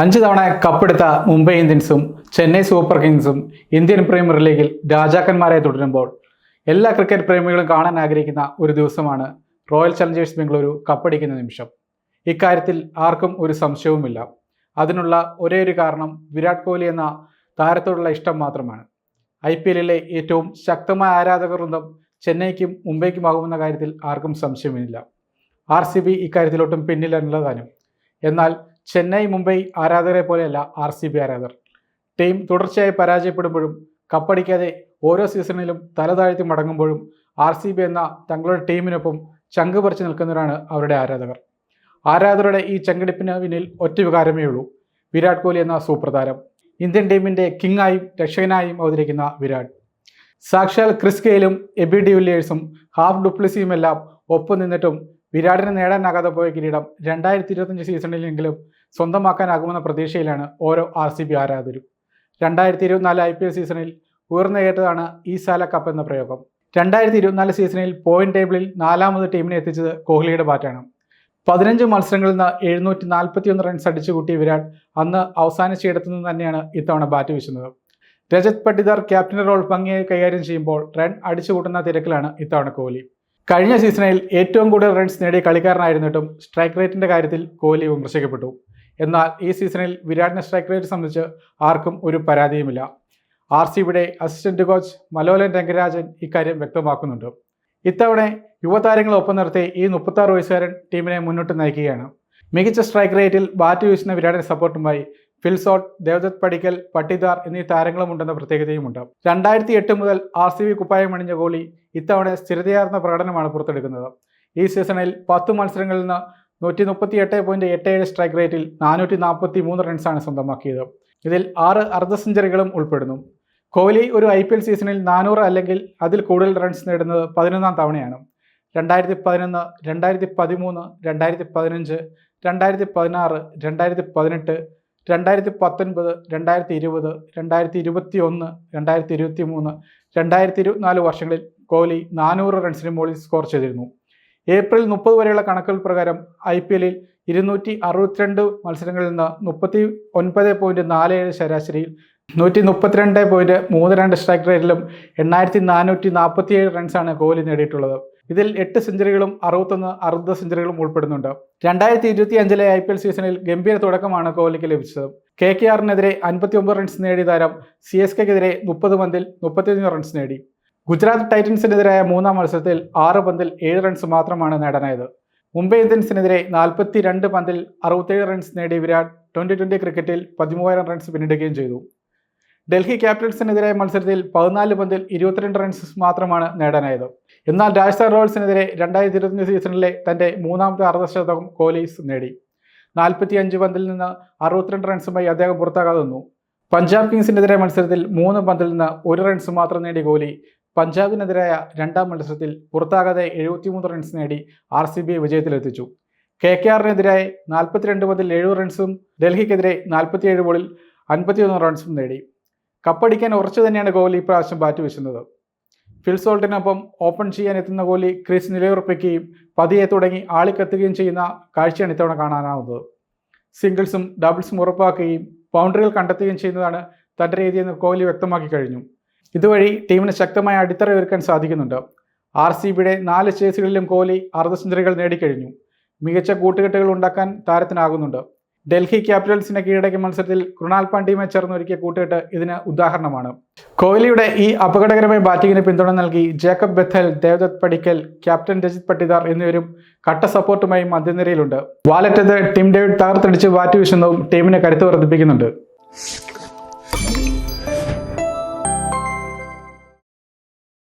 അഞ്ച് തവണ കപ്പെടുത്ത മുംബൈ ഇന്ത്യൻസും ചെന്നൈ സൂപ്പർ കിങ്സും ഇന്ത്യൻ പ്രീമിയർ ലീഗിൽ രാജാക്കന്മാരെ തുടരുമ്പോൾ എല്ലാ ക്രിക്കറ്റ് പ്രേമികളും കാണാൻ ആഗ്രഹിക്കുന്ന ഒരു ദിവസമാണ് റോയൽ ചലഞ്ചേഴ്സ് ബംഗളൂരു കപ്പടിക്കുന്ന നിമിഷം. ഇക്കാര്യത്തിൽ ആർക്കും ഒരു സംശയവുമില്ല. അതിനുള്ള ഒരേ ഒരു കാരണം വിരാട് കോഹ്ലി എന്ന താരത്തോടുള്ള ഇഷ്ടം മാത്രമാണ്. ഐ പി എല്ലിലെ ഏറ്റവും ശക്തമായ ആരാധകർ വൃന്ദം ചെന്നൈക്കും മുംബൈക്കുമാകുമെന്ന കാര്യത്തിൽ ആർക്കും സംശയമില്ല. ആർ സി ബി ഇക്കാര്യത്തിലൊട്ടും പിന്നിലല്ലതാനും എന്നാൽ ചെന്നൈ മുംബൈ ആരാധകരെ പോലെയല്ല ആർ സി ബി ആരാധകർ. ടീം തുടർച്ചയായി പരാജയപ്പെടുമ്പോഴും കപ്പടിക്കാതെ ഓരോ സീസണിലും തല താഴ്ത്തി മടങ്ങുമ്പോഴും ആർ സി ബി എന്ന തങ്ങളുടെ ടീമിനൊപ്പം ചങ്ക് പറിച്ചു നിൽക്കുന്നവരാണ് അവരുടെ ആരാധകർ. ആരാധകരുടെ ഈ ചങ്കടിപ്പിന് പിന്നിൽ ഒറ്റ വികാരമേ ഉള്ളൂ വിരാട് കോഹ്ലി എന്ന സൂപ്പർ താരം ഇന്ത്യൻ ടീമിന്റെ കിങ്ങായും രക്ഷകനായും അവതരിക്കുന്ന വിരാട്. സാക്ഷാൽ ക്രിസ് ഗെയിലും എബി ഡിവില്ലിയേഴ്സും ഹാഫ് ഡുപ്ലിസിയുമെല്ലാം ഒപ്പം നിന്നിട്ടും വിരാടിന് നേടാനാകാതെ പോയ കിരീടം രണ്ടായിരത്തി ഇരുപത്തഞ്ച് സീസണിലെങ്കിലും സ്വന്തമാക്കാനാകുമെന്ന പ്രതീക്ഷയിലാണ് ഓരോ ആർ സി ബി ആരാധകരും. രണ്ടായിരത്തി ഇരുപത്തിനാല് ഐ പി എൽ സീസണിൽ ഉയർന്നു കേട്ടതാണ് ഈ സാല കപ്പ് എന്ന പ്രയോഗം. രണ്ടായിരത്തി ഇരുപത്തിനാല് സീസണിൽ പോയിന്റ് ടേബിളിൽ നാലാമത് ടീമിനെ എത്തിച്ചത് കോഹ്ലിയുടെ ബാറ്റാണ്. പതിനഞ്ച് മത്സരങ്ങളിൽ നിന്ന് എഴുന്നൂറ്റി നാൽപ്പത്തിയൊന്ന് റൺസ് അടിച്ചു കൂട്ടിയ വിരാട് അന്ന് അവസാനിച്ചിടത്തു നിന്ന് തന്നെയാണ് ഇത്തവണ ബാറ്റ് വീശുന്നത്. രജത് പട്ടിദാർ ക്യാപ്റ്റൻ റോൾ ഭംഗിയായി കൈകാര്യം ചെയ്യുമ്പോൾ റൺ അടിച്ചു കൂട്ടുന്ന തിരക്കിലാണ് ഇത്തവണ കോഹ്ലി. കഴിഞ്ഞ സീസണിൽ ഏറ്റവും കൂടുതൽ റൺസ് നേടിയ കളിക്കാരനായിരുന്നിട്ടും സ്ട്രൈക്ക് റേറ്റിന്റെ കാര്യത്തിൽ കോഹ്ലി വിമർശിക്കപ്പെട്ടു. എന്നാൽ ഈ സീസണിൽ വിരാടിനെ സ്ട്രൈക്ക് റേറ്റ് സംബന്ധിച്ച് ആർക്കും ഒരു പരാതിയുമില്ല. ആർ സി ബിയുടെ അസിസ്റ്റന്റ് കോച്ച് മലോലൻ രംഗരാജൻ ഇക്കാര്യം വ്യക്തമാക്കുന്നുണ്ട്. ഇത്തവണ യുവതാരങ്ങളെ ഒപ്പം നിർത്തി ഈ മുപ്പത്താറ് വയസ്സുകാരൻ ടീമിനെ മുന്നോട്ട് നയിക്കുകയാണ്. മികച്ച സ്ട്രൈക്ക് റേറ്റിൽ ബാറ്റ് വീശുന്ന വിരാടിന്റെ സപ്പോർട്ടുമായി ഫിൽസോട്ട് ദേവദത്ത് പടിക്കൽ പട്ടിദാർ എന്നീ താരങ്ങളുമുണ്ടെന്ന പ്രത്യേകതയുമുണ്ട്. രണ്ടായിരത്തി എട്ട് മുതൽ ആർ സി ബി കുപ്പായം അണിഞ്ഞ കോഹ്ലി ഇത്തവണ സ്ഥിരതയാർന്ന പ്രകടനമാണ് പുറത്തെടുക്കുന്നത്. ഈ സീസണിൽ പത്ത് മത്സരങ്ങളിൽ നിന്ന് നൂറ്റി മുപ്പത്തി എട്ട് പോയിന്റ് എട്ട് ഏഴ് സ്ട്രൈക്ക് റേറ്റിൽ നാനൂറ്റി നാൽപ്പത്തി മൂന്ന് റൺസാണ് സ്വന്തമാക്കിയത്. ഇതിൽ ആറ് അർദ്ധ സെഞ്ചുറികളും ഉൾപ്പെടുന്നു. കോഹ്ലി ഒരു ഐ പി എൽ സീസണിൽ നാനൂറ് അല്ലെങ്കിൽ അതിൽ കൂടുതൽ റൺസ് നേടുന്നത് പതിനൊന്നാം തവണയാണ്. രണ്ടായിരത്തി പതിനൊന്ന് രണ്ടായിരത്തി പതിമൂന്ന് രണ്ടായിരത്തി പതിനഞ്ച് രണ്ടായിരത്തി പതിനാറ് രണ്ടായിരത്തി പതിനെട്ട് രണ്ടായിരത്തി പത്തൊൻപത് രണ്ടായിരത്തി ഇരുപത് രണ്ടായിരത്തി ഇരുപത്തി ഒന്ന് രണ്ടായിരത്തി ഇരുപത്തി മൂന്ന് രണ്ടായിരത്തി ഇരുപത്തിനാല് വർഷങ്ങളിൽ കോഹ്ലി നാനൂറ് റൺസിന് മുകളിൽ സ്കോർ ചെയ്തിരുന്നു. ഏപ്രിൽ മുപ്പത് വരെയുള്ള കണക്കുകൾ പ്രകാരം ഐ പി എല്ലിൽ ഇരുന്നൂറ്റി അറുപത്തിരണ്ട് മത്സരങ്ങളിൽ നിന്ന് മുപ്പത്തി ഒൻപത് പോയിന്റ് നാല് ഏഴ് ശരാശരിയിൽ നൂറ്റി മുപ്പത്തിരണ്ട് പോയിന്റ് മൂന്ന് രണ്ട് സ്ട്രൈക്ക് റേറ്റിലും എണ്ണായിരത്തി നാനൂറ്റി നാൽപ്പത്തി ഏഴ് റൺസാണ് കോഹ്ലി നേടിയിട്ടുള്ളത്. ഇതിൽ എട്ട് സെഞ്ചുറികളും അറുപത്തൊന്ന് അർദ്ധ സെഞ്ചുറികളും ഉൾപ്പെടുന്നുണ്ട്. രണ്ടായിരത്തി ഇരുപത്തി അഞ്ചിലെ ഐ പി എൽ സീസണിൽ ഗംഭീര തുടക്കമാണ് കോഹ്ലിക്ക് ലഭിച്ചത്. കെ കെ ആറിനെതിരെ അൻപത്തി ഒമ്പത് റൺസ് നേടിയ താരം സി എസ് കെക്കെതിരെ മുപ്പത് പന്തിൽ മുപ്പത്തിയൊന്ന് റൺസ് നേടി. ഗുജറാത്ത് ടൈറ്റൻസിനെതിരായ മൂന്നാം മത്സരത്തിൽ ആറ് പന്തിൽ ഏഴ് റൺസ് മാത്രമാണ് നേടാനായത്. മുംബൈ ഇന്ത്യൻസിനെതിരെ നാൽപ്പത്തി രണ്ട് പന്തിൽ അറുപത്തേഴ് റൺസ് നേടിയ വിരാട് ട്വന്റി ട്വന്റി ക്രിക്കറ്റിൽ പതിമൂവായിരം റൺസ് പിന്നിടുകയും ചെയ്തു. ഡൽഹി ക്യാപിറ്റൽസിനെതിരായ മത്സരത്തിൽ പതിനാല് പന്തിൽ ഇരുപത്തിരണ്ട് റൺസ് മാത്രമാണ് നേടാനായത്. എന്നാൽ രാജസ്ഥാൻ റോയൽസിനെതിരെ രണ്ടായിരത്തി ഇരുപത്തിയഞ്ച് സീസണിലെ തന്റെ മൂന്നാമത്തെ അർദ്ധശതകം കോലീസ് നേടി. നാൽപ്പത്തി അഞ്ച് പന്തിൽ നിന്ന് അറുപത്തിരണ്ട് റൺസുമായി അദ്ദേഹം പുറത്താകാതെ നിന്നു. പഞ്ചാബ് കിങ്സിനെതിരെ മത്സരത്തിൽ മൂന്ന് പന്തിൽ നിന്ന് ഒരു റൺസ് മാത്രം നേടിയ കോഹ്ലി പഞ്ചാബിനെതിരായ രണ്ടാം മത്സരത്തിൽ പുറത്താകാതെ എഴുപത്തിമൂന്ന് റൺസ് നേടി ആർ സി ബിയെ വിജയത്തിലെത്തിച്ചു. കെ കെ ആറിനെതിരായി നാൽപ്പത്തിരണ്ട് പന്തിൽ എഴുപത് റൺസും ഡൽഹിക്കെതിരെ നാൽപ്പത്തിയേഴ് ബോളിൽ അൻപത്തിയൊന്ന് റൺസും നേടി. കപ്പടിക്കാൻ ഉറച്ചു തന്നെയാണ് കോഹ്ലി ഇപ്രാവശ്യം ബാറ്റ് വീശുന്നത്. ഫിൽസോൾട്ടിനൊപ്പം ഓപ്പൺ ചെയ്യാൻ എത്തുന്ന കോഹ്ലി ക്രീസ് നിലയുറപ്പിക്കുകയും പതിയെ തുടങ്ങി ആളിക്കത്തുകയും ചെയ്യുന്ന കാഴ്ചയാണ് ഇത്തവണ കാണാനാവുന്നത്. സിംഗിൾസും ഡബിൾസും ഉറപ്പാക്കുകയും ബൗണ്ടറികൾ കണ്ടെത്തുകയും ചെയ്യുന്നതാണ് തന്റെ രീതിയെന്ന് കോഹ്ലി വ്യക്തമാക്കി കഴിഞ്ഞു. ഇതുവഴി ടീമിന് ശക്തമായ അടിത്തറ ഒരുക്കാൻ സാധിക്കുന്നുണ്ട്. ആർ സി ബിയുടെ നാല് ചേസുകളിലും കോഹ്ലി അർദ്ധ സെഞ്ചുറികൾ നേടിക്കഴിഞ്ഞു. മികച്ച കൂട്ടുകെട്ടുകൾ ഉണ്ടാക്കാൻ താരത്തിനാകുന്നുണ്ട്. ഡൽഹി ക്യാപിറ്റൽസിനെ കീഴടക്കിയ മത്സരത്തിൽ കൃണാൽ പാണ്ഡ്യയുമായി ചേർന്നൊരുക്കിയ കൂട്ടുകെട്ട് ഇതിന് ഉദാഹരണമാണ്. കോഹ്ലിയുടെ ഈ അപകടകരമായ ബാറ്റിങ്ങിന് പിന്തുണ നൽകി ജേക്കബ് ബെഥൽ ദേവദത്ത് പടിക്കൽ ക്യാപ്റ്റൻ രജിത് പട്ടിദാർ എന്നിവരും കട്ട സപ്പോർട്ടുമായി മധ്യനിരയിലുണ്ട്. വാലറ്റത്ത് ടീം ഡേവിഡ് തകർത്തടിച്ച് ബാറ്റ് വീശുന്നതും ടീമിനെ കരുത്ത് വർദ്ധിപ്പിക്കുന്നുണ്ട്.